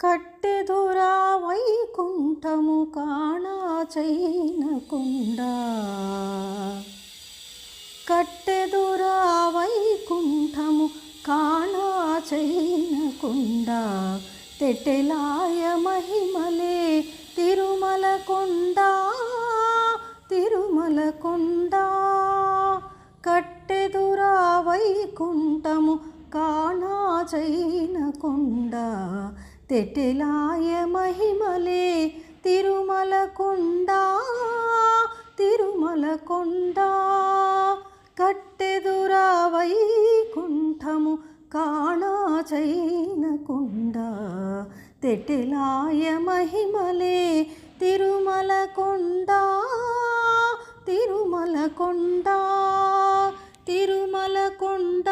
కట్టెదురా వైకుంఠము కాణా చైనకుండా కట్టెదురా వైకుంఠము కాణా చైనకుండా తెట్టెలాయ మహిమలే తిరుమల కొండ తిరుమల కొండ. కట్టెదురా వైకుంఠము కాణా తెటెలాయ మహిమలే తిరుమల కొండ తిరుమల కొండ కట్టెదురా వైకుంఠము కాణా చైనకొండ తెట్టెలాయ మహిమలే తిరుమల కొండ తిరుమల కొండ తిరుమల కొండ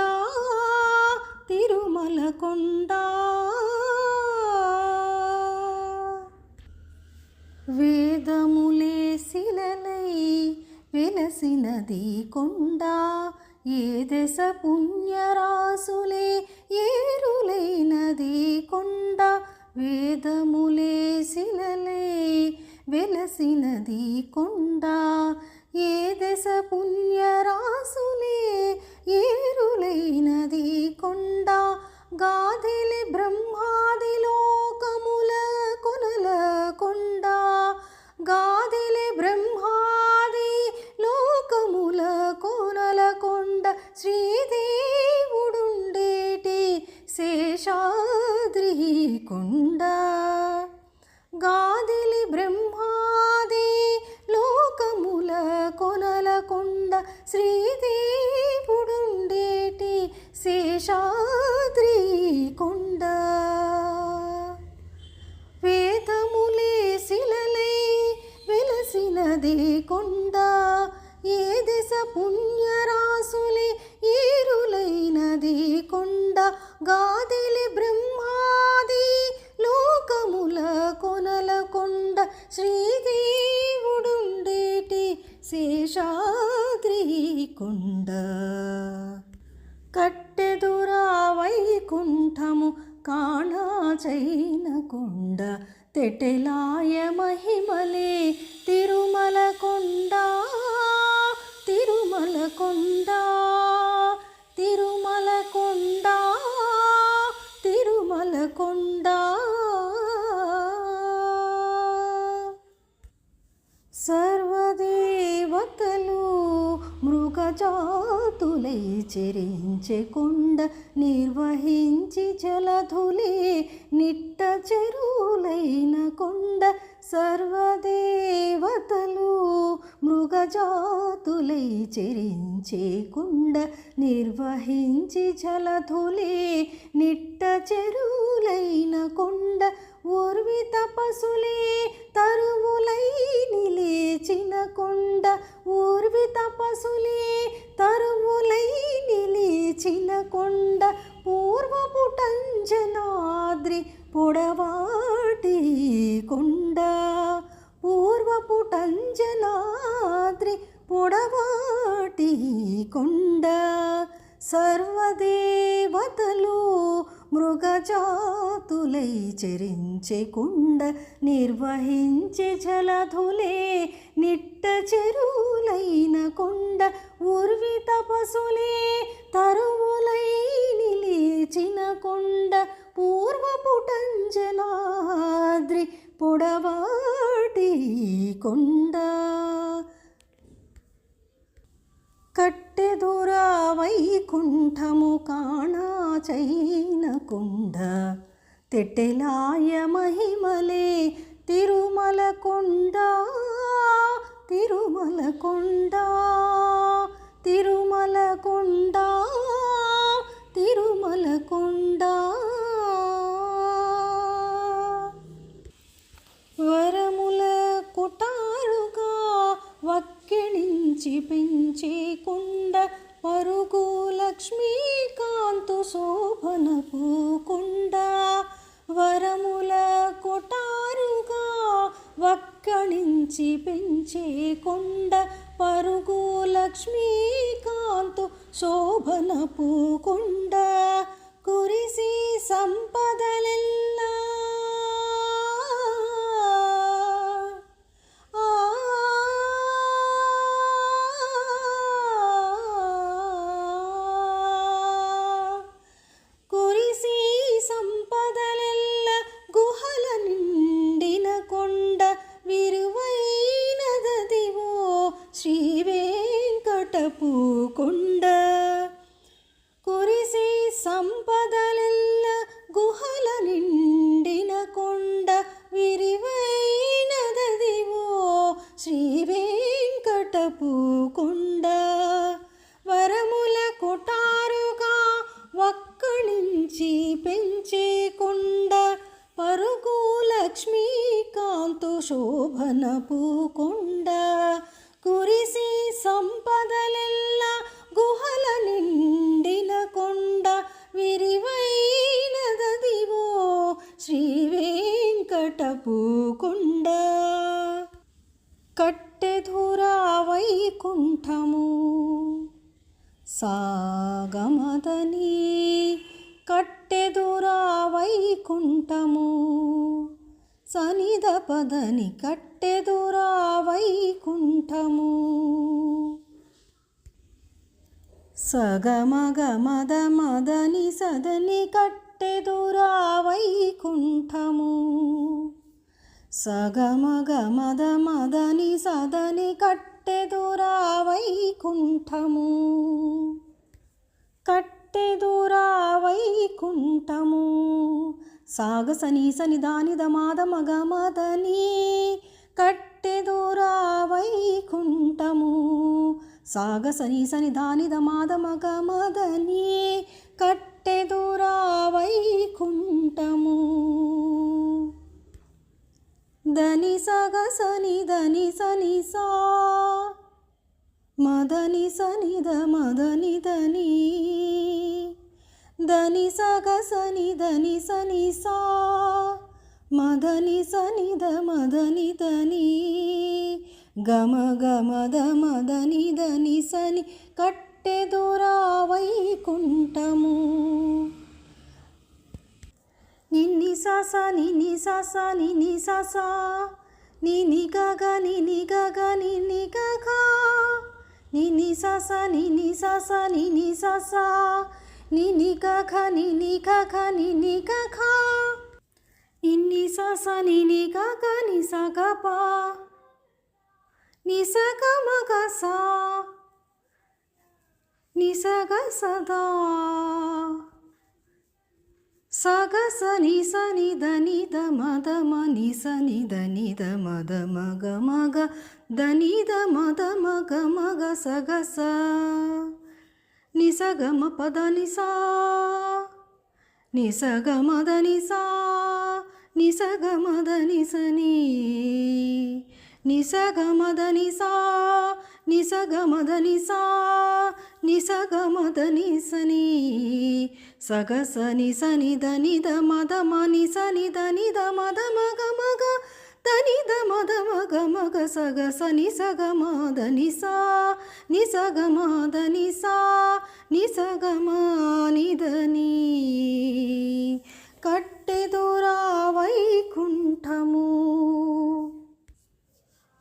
తిరుమల కొండ వేదములే శిలలై వెలసినది కొండ ఏ దశ పుణ్యరాసులే ఏరులైనది కొండ వేదములే శిలలై వెలసినది కొండ ఏ దశ పుణ్యరాసులే ఏరులైనది కొండ గాదిలి బ్రహ్మ శ్రీదేవుడుండేటి శేషాద్రి కొండ వేదములే శిలలై వెలసినది కొండ. ఏ దశ పుణ్యరాసులే ఏరులైనది కొండ. గాదిలి బ్రహ్మాది లోకముల కొనల కొండ. శ్రీ వైకుంఠము కాణా చైనకొండ తెటెలాయ మహిమలే తిరుమల కొండ తిరుమల కొండ తిరుమల కొండ తిరుమల కొండ సర్వదేవతలు మృగజా మృగజాతులై చెరించే కొండ నిర్వహించి జలధులే నిట్ట చెరువులైన కొండ సర్వదేవతలు మృగజాతులై చెరించే కుండ నిర్వహించి జలధులే నిట్ట చెరువులైన కొండ ఊర్వి తపసులే తరువులై నిలేచిన కొండ ఊర్వి తపసులే నిలేచిన కొండ పూర్వపుటంజనాద్రి పొడవాటి కొండ పూర్వపుటంజనాద్రి పొడవాటి కొండ సర్వదేవతలు మృగజాతులై చెరించే కుండ నిర్వహించే జలధులే నిట్ట చెరువులైన కొండ ఉర్వి తపసులే తరువులై నిలిచిన కొండ పూర్వపుటంజనాద్రి పొడవాటి కొండ. కట్టెదురా వైకుంఠము కాణా తిరుమలకుండ తెట్టెలాయ మహిమలే తిరుమలకొండ తిరుమలకొండ తిరుమలకొండ తిరుమలకొండ వరముల కుటారుగా వక్కిణించి పెంచే కుండ. పరుగు లక్ష్మీకాంతు శోభన పూకుండ వరముల కొటారుగా వక్కణించి పెంచే కొండ పరుగు లక్ష్మీకాంతు శోభన పూకుండ కురిసి సంపదలెల్లా సంపదలెల్ల గుహల నిండిన కొండ విరివైనదదివో శ్రీ వెంకటపుకుండ. కట్టెధురా వైకుంఠము సాగమదని కట్టెదురా వైకుంఠము. సనిద పదని కట్టెదురా వైకుంఠము సగమగ మద మదని సదని కట్టెదురా వైకుంఠము సగమగ మద మదని సదని కట్టెదురా వైకుంఠము కట్టెదురా వైకుంఠము సాగ సని సని దానిద మాద మగ మదని కట్టెదురా వైకుంఠము సాగ సని సని దానిద మాద మగ మదని కట్టెదురా వైకుంఠము దని సగ సని దని సని సా మదని సనిద మదని దని దని సగ సని దని సని సా మదని సని ద మదని దని గమ గమ ద మదని దని సని కట్టెదురా వైకుంఠము నిన్ని సస నిన్ని సస నిన్ని సస నిని గగ నిని గగ నిని గగ నిని సస నిని సస నిని సస నిని గగ నిని గగ నిని గగ నిన్ని సస నిని ని సగ ప. ని సగ మగ సా. ని సగ సదా. సగ సని సని దని ద మద మని సని దని ద ద స ని మ ని ని ని సగ మద ని సా ని సగ మద ని సని సగ సని సని దని ద మద మని సని దని ద మద మగ మగ దని ద మద మగ మగ సగ సని సగ మద ని సా ని సగ మద ని సా ని సగ ని దని కట్టెదురా వైకుంఠము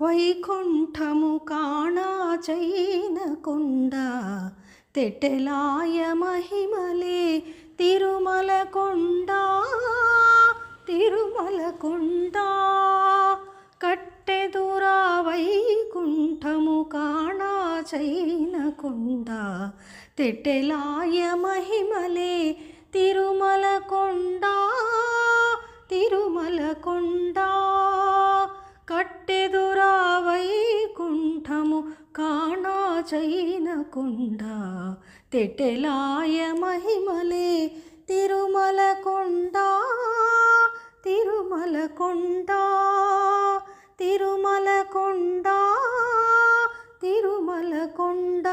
వైకుంఠము కాణా చైన తెటలాయ మహిమలే తిరుమల కొండ తిరుమల కొండా. వైకుంఠము కాణా చైన కొండ తెట్టెలాయ మహిమలే తిరుమల కొండ తిరుమల కొండ. కట్టెదురా వైకుంఠము కాణా చైన తెట్టెలాయ మహిమలే తిరుమల కొండ తిరుమల కొండ. తిరుమల కొండ తిరుమల కొండ.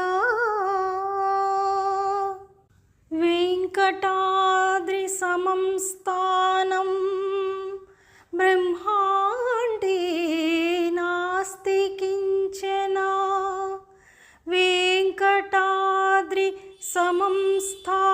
వెంకటాద్రి సమం స్థానం బ్రహ్మాండే నాస్తి కించన వెంకటాద్రి సమం స్థానం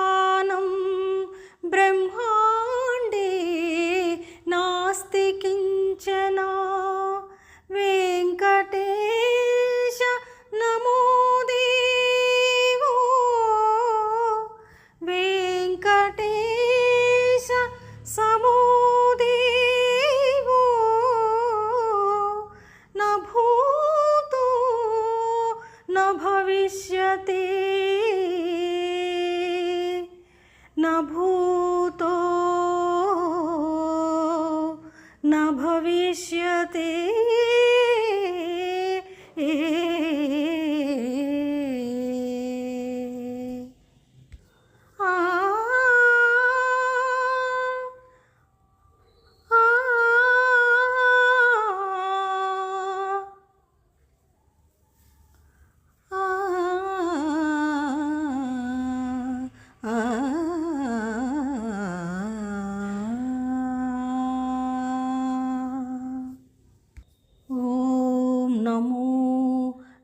నమో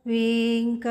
వెంకటేశాయ.